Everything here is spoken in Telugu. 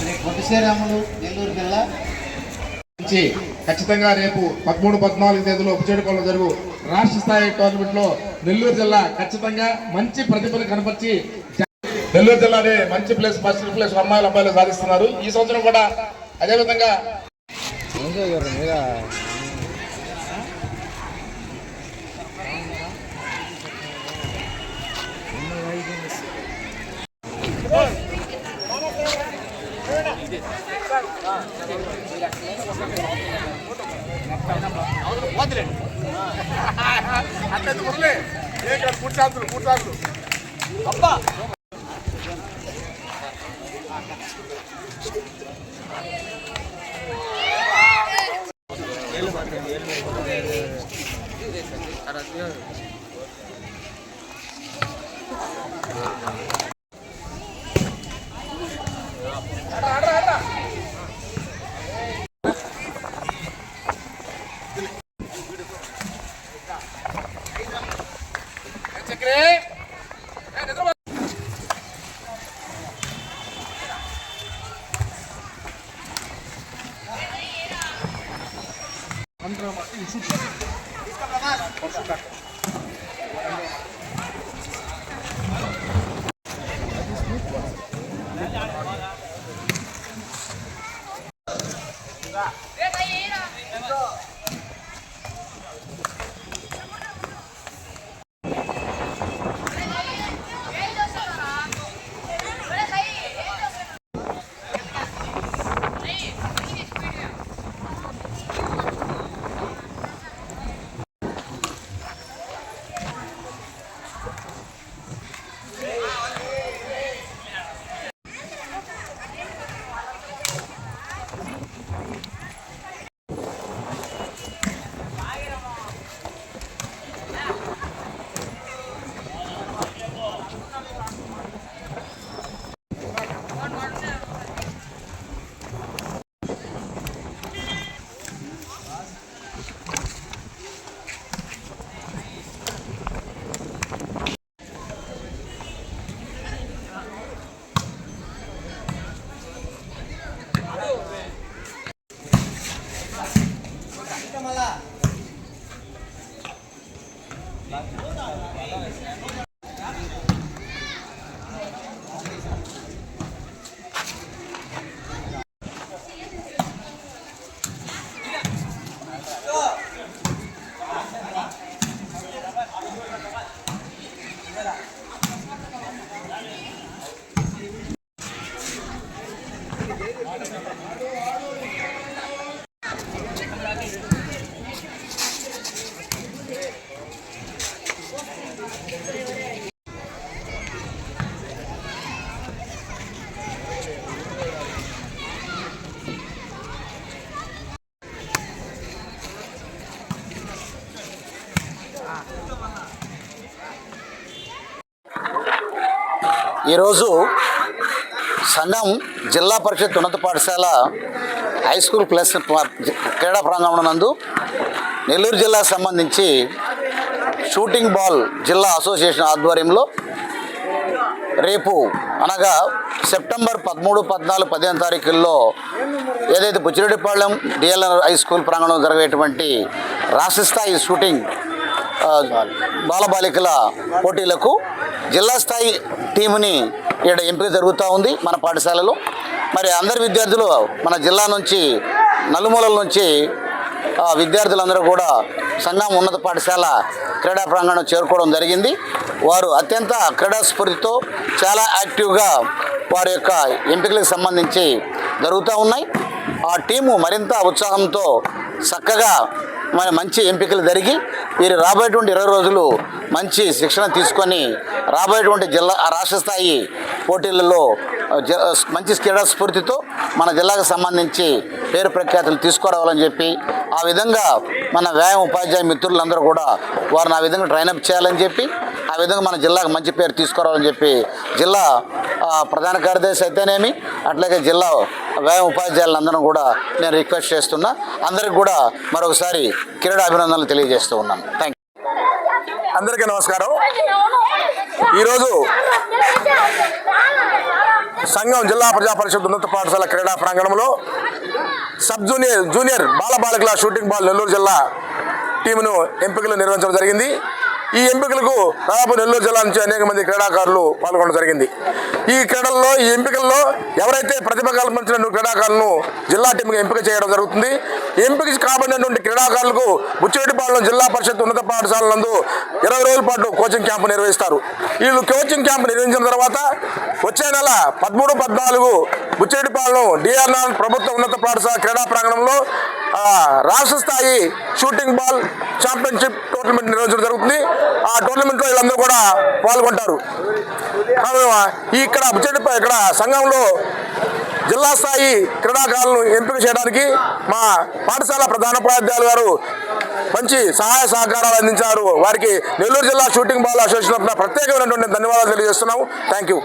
శ్రీ పొట్టి శ్రీరాములు నెల్లూరు జిల్లా నుంచి ఖచ్చితంగా రేపు పదమూడు పద్నాలుగు తేదీలో ఉపచేడుకోవడం జరుగు రాష్ట్ర స్థాయి టోర్నమెంట్లో నెల్లూరు జిల్లా ఖచ్చితంగా మంచి ప్రతిభను కనపరిచి నెల్లూరు జిల్లానే మంచి ప్లేస్ ఫస్ట్ ప్లేస్ అమ్మాయిలు అబ్బాయిలు సాధిస్తున్నారు. ఈ సంవత్సరం కూడా అదేవిధంగా వదిలేండి అట్లా మురళి ఏ కాదు కూర్చాంతులు కూర్చాంతులు అబ్బా Andra Martín, అదే విధంగా ఈరోజు సంఘం జిల్లా పరిషత్ ఉన్నత పాఠశాల హై స్కూల్ ప్లస్ క్రీడా ప్రాంగణం నందు నెల్లూరు జిల్లాకు సంబంధించి షూటింగ్ బాల్ జిల్లా అసోసియేషన్ ఆధ్వర్యంలో రేపు అనగా సెప్టెంబర్ పదమూడు పద్నాలుగు పదిహేను తారీఖుల్లో ఏదైతే బుచ్చిరెడ్డిపాళెం డిఎల్ఆర్ హై స్కూల్ ప్రాంగణంలో జరిగేటువంటి రాష్ట్ర స్థాయి షూటింగ్ బాలబాలికల పోటీలకు జిల్లా స్థాయి టీముని ఇక్కడ ఎంపిక జరుగుతూ ఉంది మన పాఠశాలలో. మరి అందరి విద్యార్థులు మన జిల్లా నుంచి నలుమూలల నుంచి విద్యార్థులందరూ కూడా సంగం ఉన్నత పాఠశాల క్రీడా ప్రాంగణం చేరుకోవడం జరిగింది. వారు అత్యంత క్రీడాస్ఫూర్తితో చాలా యాక్టివ్గా వారి యొక్క ఎంపికలకు సంబంధించి జరుగుతూ ఉన్నాయి. ఆ టీము మరింత ఉత్సాహంతో చక్కగా మన మంచి ఎంపికలు జరిగి వీరు రాబోయేటువంటి ఇరవై రోజులు మంచి శిక్షణ తీసుకొని రాబోయేటువంటి జిల్లా రాష్ట్ర స్థాయి పోటీలలో మంచి క్రీడా స్ఫూర్తితో మన జిల్లాకు సంబంధించి పేరు ప్రఖ్యాతులు తీసుకురావాలని చెప్పి ఆ విధంగా మన వ్యాయామ ఉపాధ్యాయ మిత్రులందరూ కూడా వారిని ఆ విధంగా ట్రైనప్ చేయాలని చెప్పి ఆ విధంగా మన జిల్లాకు మంచి పేరు తీసుకురావాలని చెప్పి జిల్లా ప్రధాన కార్యదర్శి అయితేనేమి అట్లాగే జిల్లా వ్యాయామ ఉపాధ్యాయులందరూ కూడా నేను రిక్వెస్ట్ చేస్తున్నా. అందరికి కూడా మరొకసారి క్రీడా అభినందనలు తెలియజేస్తూ ఉన్నాను. థ్యాంక్ అందరికీ నమస్కారం. ఈరోజు సంఘం జిల్లా ప్రజా పరిషత్ ఉన్నత పాఠశాల క్రీడా ప్రాంగణంలో సబ్ జూనియర్ జూనియర్ బాల బాలికల షూటింగ్ బాల్ నెల్లూరు జిల్లా టీమును ఎంపికలు నిర్వహించడం జరిగింది. ఈ ఎంపికలకు దాదాపు నెల్లూరు జిల్లా నుంచి అనేక మంది క్రీడాకారులు పాల్గొనడం జరిగింది. ఈ క్రీడల్లో ఈ ఎంపికల్లో ఎవరైతే ప్రతిభ కల్పించిన క్రీడాకారులను జిల్లా టీంకి ఎంపిక చేయడం జరుగుతుంది. ఎంపిక కాబడినటువంటి క్రీడాకారులకు బుచ్చిరెడ్డిపాలెం జిల్లా పరిషత్ ఉన్నత పాఠశాల నందు ఇరవై రోజుల పాటు కోచింగ్ క్యాంపు నిర్వహిస్తారు. వీళ్ళు కోచింగ్ క్యాంపు నిర్వహించిన తర్వాత వచ్చే నెల పదమూడు పద్నాలుగు బుచ్చిరెడ్డిపాలెం డిఆర్ఆర్ ప్రభుత్వ ఉన్నత పాఠశాల క్రీడా ప్రాంగణంలో రాష్ట్ర స్థాయి షూటింగ్ బాల్ ఛాంపియన్షిప్ టోర్నమెంట్ నిర్వహించడం జరుగుతుంది. ఆ టోర్నమెంట్లో వీళ్ళందరూ కూడా పాల్గొంటారు. ఇక్కడ బుచ్చిరెడ్డి ఇక్కడ సంఘంలో జిల్లా స్థాయి క్రీడాకారులను ఎంపిక చేయడానికి మా పాఠశాల ప్రధానోపాధ్యాయులు గారు మంచి సహాయ సహకారాలు అందించారు. వారికి నెల్లూరు జిల్లా షూటింగ్ బాల్ అసోసియేషన్ ప్రత్యేకమైనటువంటి ధన్యవాదాలు తెలియజేస్తున్నాము. Thank you.